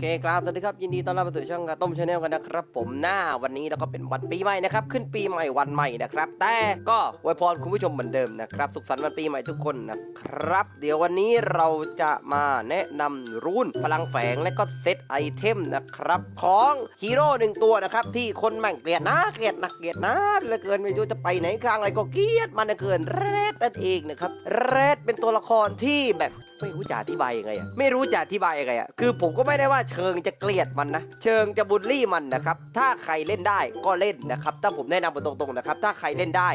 เคครับสวัสดีครับยินดีต้อนรับสู่ช่องกระต้มชาแนลกันนะครับผมหน้าวันนี้เราก็เป็นวันปีใหม่นะครับขึ้นปีใหม่วันใหม่นะครับ แต่ก็อวยพรคุณผู้ชมเหมือนเดิมนะครับสุขสันต์วันปีใหม่ทุกคนนะครับ เดี๋ยววันนี้เราจะมาแนะนำรูนพลังแฝงและก็เซตไอเทมนะครับของฮีโร่หนึ่งตัวนะครับที่คนแม่งเกลียดนะเกลียดนะเกลียดนะเหลือเกินไม่รู้จะไปไหนข้างอะไรก็เกลียดมันเหลือเกินแรดนั่นเองนะครับแรดเป็นตัวละครที่แบบ ไม่รู้จะอธิบายยังไงอะไม่รู้จะอธิบายยังไงอะคือผมก็ไม่ได้ว่าเชิงจะเกลียดมันนะ เชิงจะบูลลี่มันนะครับ ถ้าใครเล่นได้ก็เล่นนะครับถ้าผมแนะนำตรงๆนะครับ ถ้าใครเล่นได้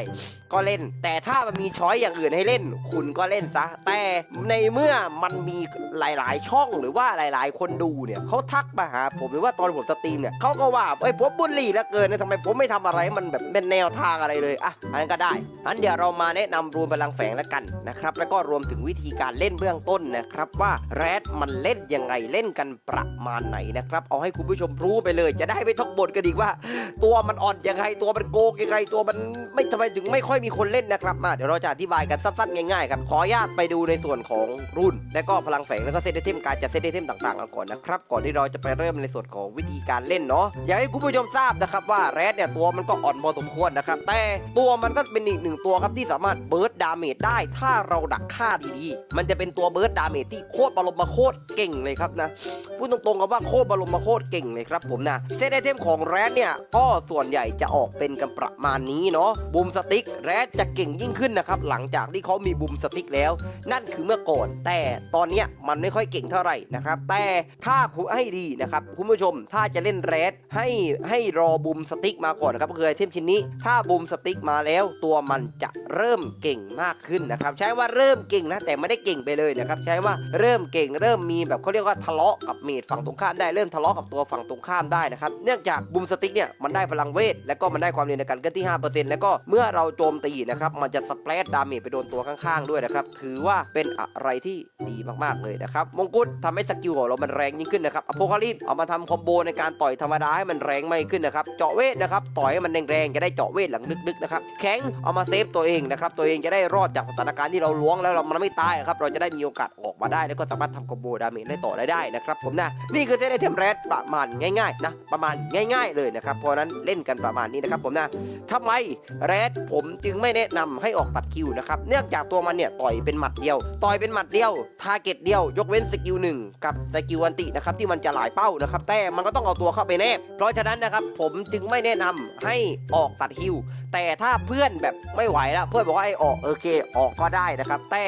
ก็เล่น แต่ถ้ามันมีช้อยอย่างอื่นให้เล่น คุณก็เล่นซะ แต่ในเมื่อมันมีหลาย ๆ ช่องหรือว่าหลาย ๆ คนดูเนี่ยเขาทักมาหาผมหรือว่าตอนผมสตรีมเนี่ยเขาก็ว่าเอ้ยผมบูลลี่แล้วเกินนะทำไมผมไม่ทำอะไรมันแบบเป็นแนวทางอะไรเลยอะอันนั้นก็ได้อันเดี๋ยวเรามาแนะนำรูนพลังแฝงแล้วกันนะครับแล้วก็รวมถึงวิธีการเล่นเบื้องต้นนะครับว่าแรดมันเล่นยังไงเล่นกันประมาณไหนนะครับเอาให้คุณผู้ชมรู้ไปเลย จะได้ไม่ต้องบ่นกันอีกว่า ตัวมันอ่อนยังไงตัวมันโกงยังไงตัวมันไม่ทำไมถึงไม่ค่อยมีคนเล่นนะครับมาเดี๋ยวเราจะอธิบายกันสั้นๆง่ายๆครับขออนุญาตไปดูในส่วนของรุ่น และก็พลังแฝงแล้วก็เซตไอเทมการจัดเซตไอเทมต่างๆกันก่อนนะครับก่อนที่เราจะไปเริ่มในส่วนของวิธีการเล่นเนาะอยากให้คุณผู้ชมทราบนะครับว่าแรดเนี่ยตัวมันก็อ่อนพอสมควรนะครับแต่ตัวมันก็เป็นอีกหนึ่งตัวครับที่สามารถเบิร์ดดาเมจได้ ถ้าเราดักฆ่าดีๆมันจะเป็นตัวเบิร์ดดาเมจที่โคตรบรมมาโคตรเก่งเลยครับนะพูดตรงๆกับว่าโคตรบรมมาโคตรเก่งเลยครับผมนะเซตไอเทมของแรดเนี่ยก็ส่วนใหญ่จะออกเป็นกันประมาณนี้เนาะบูมสติ๊กแรดจะเก่งยิ่งขึ้นนะครับหลังจากที่เขามีบูมสติ๊กแล้ว นั่นคือเมื่อก่อน แต่ตอนเนี้ยมันไม่ค่อยเก่งเท่าไหร่นะครับแต่ถ้าคุณให้ดีนะครับคุณผู้ชมถ้าจะเล่นแรดให้ให้รอบูมสติ๊กมาก่อนนะครับก็คือไอเทมชิ้นนี้ ถ้าบูมสติ๊กมาแล้ว ตัวมันจะเริ่มเก่งมากขึ้นนะครับใช้ว่าเริ่มเก่งนะแต่ไม่ได้เก่งไปเลยนะครับใช้ว่าเริ่มเก่งเริ่มมีแบบเขาเรียกว่าทะเลาะกับเมดฝั่งตรงข้ามได้เริ่มทะเลาะกับตัวฝั่งตรงข้ามได้นะครับเนื่องจากบูมสติ๊กเนี่ยมันได้พลังเวทและก็มันได้ความเร็วในการเคลื่อนที่ 5%แล้วก็เมื่อเราโจมตีนะครับมันจะสเปรดดาเมจไปโดนตัวข้างๆด้วยนะครับถือว่าเป็นอะไรที่ดีมากๆเลยนะครับมงกุฎทำให้สกิลของเรามันแรงยิ่งขึ้นนะครับอโพคาลิปเอามาทำคอมโบในการต่อยธรรมดาให้มันแรงมากขึ้นนะครับเจาะเวทนะครับต่อยให้มันแรงๆจะได้เจาะเวทหลังลึกๆนะครับแข็งเอามาเซฟตัวเองนะครับตัวเองจะได้รอดจากสถานการณ์ที่เราล้วงแล้วเรามันไม่ตายครับเราจะได้มีโอกาสออกมาได้ แล้วก็สามารถทำคอมโบดาเมจได้ต่อได้ได้นะครับผมนะนี่คือเซตไอเทมแรดประมาณง่ายๆนะประมาณง่าย ๆ เลยนะครับเพราะฉะนั้นเล่นกันประมาณนี้นะครับผมนะทำไมแรดผมจึงไม่แนะนำให้ออกตัดคิวนะครับเนื่องจากตัวมันเนี่ยต่อยเป็นหมัดเดียว ต่อยเป็นหมัดเดียวทาร์เก็ตเดียวยกเว้นสกิลหนึ่งกับสกิลอันตินะครับที่มันจะหลายเป้านะครับแต่มันก็ต้องเอาตัวเข้าไปแนบเพราะฉะนั้นนะครับผมจึงไม่แนะนำให้ออกตัดคิวแต่ถ้าเพื่อนแบบไม่ไหวแล้วเพื่อนบอกว่าให้ออกโอเคออกก็ได้นะครับแต่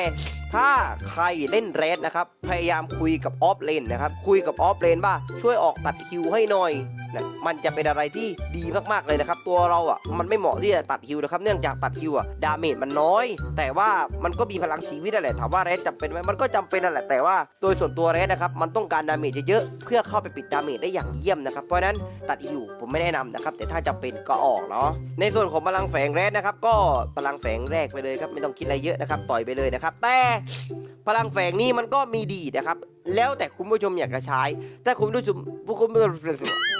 ถ้าใครเล่นเรดนะครับ พยายามคุยกับออฟเลนนะครับ คุยกับออฟเลนว่าช่วยออกตัดคิวให้หน่อยนะมันจะเป็นอะไรที่ดีมากๆเลยนะครับ ตัวเราอะมันไม่เหมาะที่จะตัดคิวนะครับ เนื่องจากตัดคิวอะดาเมจมันน้อย แต่ว่ามันก็มีพลังชีวิตนั่นแหละถามว่าเรดจำเป็นไหมมันก็จำเป็นนั่นแหละแต่ว่าโดยส่วนตัวเรดนะครับมันต้องการดาเมจเยอะๆเพื่อเข้าไปปิดดาเมจได้อย่างเยี่ยมนะครับเพราะนั้นตัดคิวผมไม่แนะนำนะครับแต่ถ้าจำเป็นก็ออกเนาะในส่วนของพลังแฝงเรดนะครับก็พลังแฝงแรกไปเลยครับไม่ต้องคิดอะไรเยอะนะครับต่อยไปเลยนะครับแต่พลังแฝงนี้มันก็มีดีนะครับ แล้วแต่คุณผู้ชมอยากจะใช้ ถ้าคุณผู้ชมผู้คุณ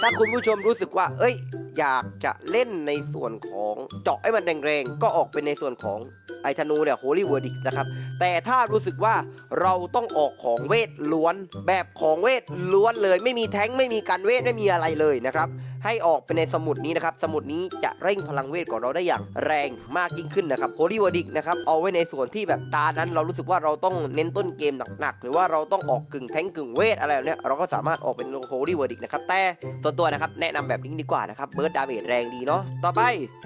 ถ้าคุณผู้ชมรู้สึกว่า เอ้ย อยากจะเล่นในส่วนของเจาะให้มันแรงๆ ก็ออกเป็นในส่วนของไอธนูเนี่ยโฮลี่เวอร์ดิกนะครับ แต่ถ้ารู้สึกว่าเราต้องออกของเวทล้วนแบบของเวทล้วนเลย ไม่มีแท้งไม่มีการเวทไม่มีอะไรเลยนะครับ ให้ออกเป็นในสมุดนี้นะครับ สมุดนี้จะเร่งพลังเวทของเราได้อย่างแรงมากยิ่งขึ้นนะครับโฮลี่วอดิกนะครับเอาไว้ในส่วนที่แบบตานั้น เรารู้สึกว่าเราต้องเน้นต้นเกมหนักๆหรือว่าเราต้องออกกึ่งแทงกึ่งเวทอะไรแบบเนี้ยเราก็สามารถออกเป็นโฮลี่วอดิกนะครับแต่ส่วนตัวนะครับแนะนำแบบนี้ดีกว่านะครับเบิร์ดดาเมจแรงดีเนาะต่อไป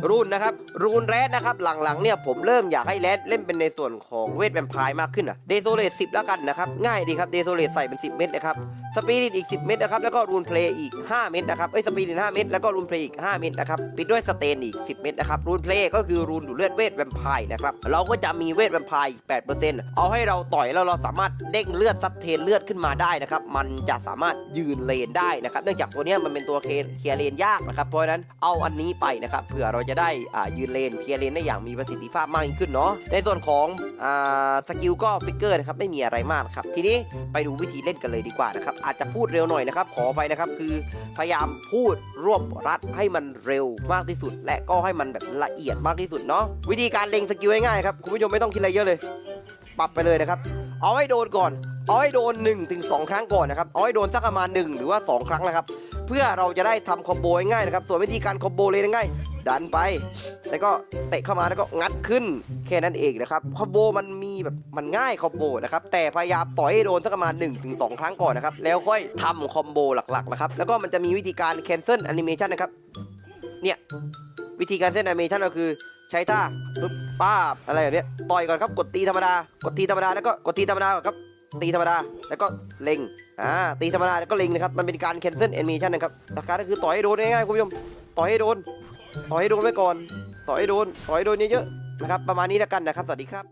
รูนนะครับรูนแรดนะครับหลังๆเนี่ยผมเริ่มอยากให้แรดเล่นเป็นในส่วนของเวทแวมไพร์มากขึ้นอะเดโซเลต10แล้วกันนะครับง่ายดีครับเดโซเลตใส่เป็น 10 เม็ดนะครับสปีริตอีก 10 เม็ดนะครับ แล้วก็รูนเพลย์อีก 5 เม็ดนะครับ เอ้ย สปีริต5เม็ดแล้วก็รูนเพลย์อีก 5 เม็ดนะครับ ปิดด้วยสเตนอีก 10 เม็ดนะครับ รูนเพลย์ก็คือรูนดูดเลือดเวทแวมไพร์นะครับ เราก็จะมีเวทแวมไพร์อีก8%เอาให้เราต่อยแล้วเราสามารถเด้งเลือดซัดเทนเลือดขึ้นมาได้นะครับ มันจะสามารถยืนเลนได้นะครับ เนื่องจากตัวเนี้ยมันเป็นตัวเคลียร์เลนยากนะครับ เพราะฉะนั้นเอาอันนี้ไปนะครับ เผื่อเราจะได้อ่ายืนเลนเคลียร์เลนได้อย่างมีประสิทธิภาพมากยิ่งขึ้นเนาะ ในส่วนของอ่าสกิลก็ฟิกเกอร์นะครับไม่มีอะไรมากครับ ทีนี้ไปดูวิธีเล่นกันเลยดีกว่านะครับอาจจะพูดเร็วหน่อยนะครับ ขอไปนะครับคือพยายามพูดรวบรัดให้มันเร็วมากที่สุด และก็ให้มันแบบละเอียดมากที่สุดเนาะวิธีการเล็งสกิลง่ายๆครับคุณผู้ชมไม่ต้องคิดอะไรเยอะเลย ปรับไปเลยนะครับ เอาให้โดนก่อน เอาให้โดน1ถึง2ครั้งก่อนนะครับเอาให้โดนสักประมาณ1หรือว่า 2 ครั้งนะครับ เพื่อเราจะได้ทำคอมโบง่ายๆนะครับส่วนวิธีการคอมโบเลยง่าย ดันไป แล้วก็เตะเข้ามาแล้วก็งัดขึ้นแค่นั้นเองนะครับคอมโบมันมีแบบมันง่ายคอมโบนะครับแต่พยายามต่อยให้โดนสักประมาณ1-2ถึงครั้งก่อนนะครับแล้วค่อยทำคอมโบหลักๆนะครับแล้วก็มันจะมีวิธีการ cancel animation นะครับเนี่ยวิธีการเส้น animation ก็คือใช้ท่าปึ๊บป้าบอะไรแบบนี้ต่อยก่อนครับกดตีธรรมดากดตีธรรมดาแล้วก็กดตีธรรมดาก่อนครับตีธรรมดาแล้วก็เล็งอ่าตีธรรมดาแล้วก็เล็งนะครับมันเป็นการ cancel animation นะครับหลักการก็คือต่อยให้โดนง่ายๆคุณผู้ชมต่อยให้โดน ต่อให้โดนไว้ก่อน ต่อให้โดน ต่อให้โดนเยอะๆนะครับ ประมาณนี้แล้วกันนะครับ สวัสดีครับ